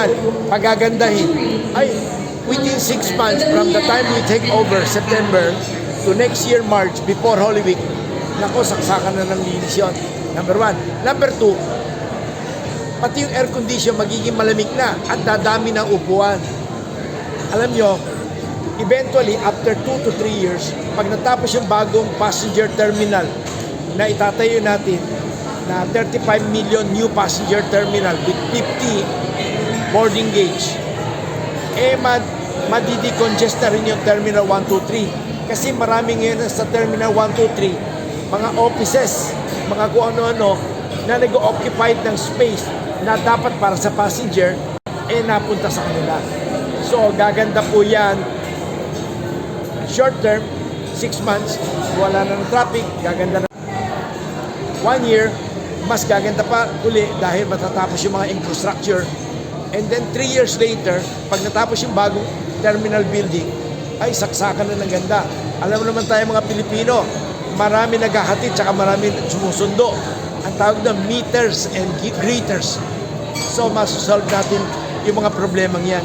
terminal, pagagandahin, ay within 6 months from the time we take over, September, to next year, March, before Holy Week, nako, saksakan na ng linis yun. Number one. Number two, pati yung air condition magiging malamig na at dadami ng upuan. Alam nyo, eventually, after 2 to 3 years, pag natapos yung bagong passenger terminal na itatayo natin na 35 million new passenger terminal with 50 boarding gauge, eh mad, madidecongest na rin yung Terminal 1, 2, 3. Kasi marami ngayon sa Terminal 1, 2, 3, mga offices, mga kung ano-ano, na nag-occupied ng space na dapat para sa passenger, eh napunta sa kanila. So, gaganda po yan. Short term, 6 months, wala na ng traffic, gaganda na. One year, mas gaganda pa uli dahil matatapos yung mga infrastructure. And then 3 years later, pag natapos yung bagong terminal building, ay saksakan na ng ganda. Alam naman tayo mga Pilipino, marami naghahatid tsaka marami sumusundo. Ang tawag na meters and greeters. So, masasolve natin yung mga problemang yan.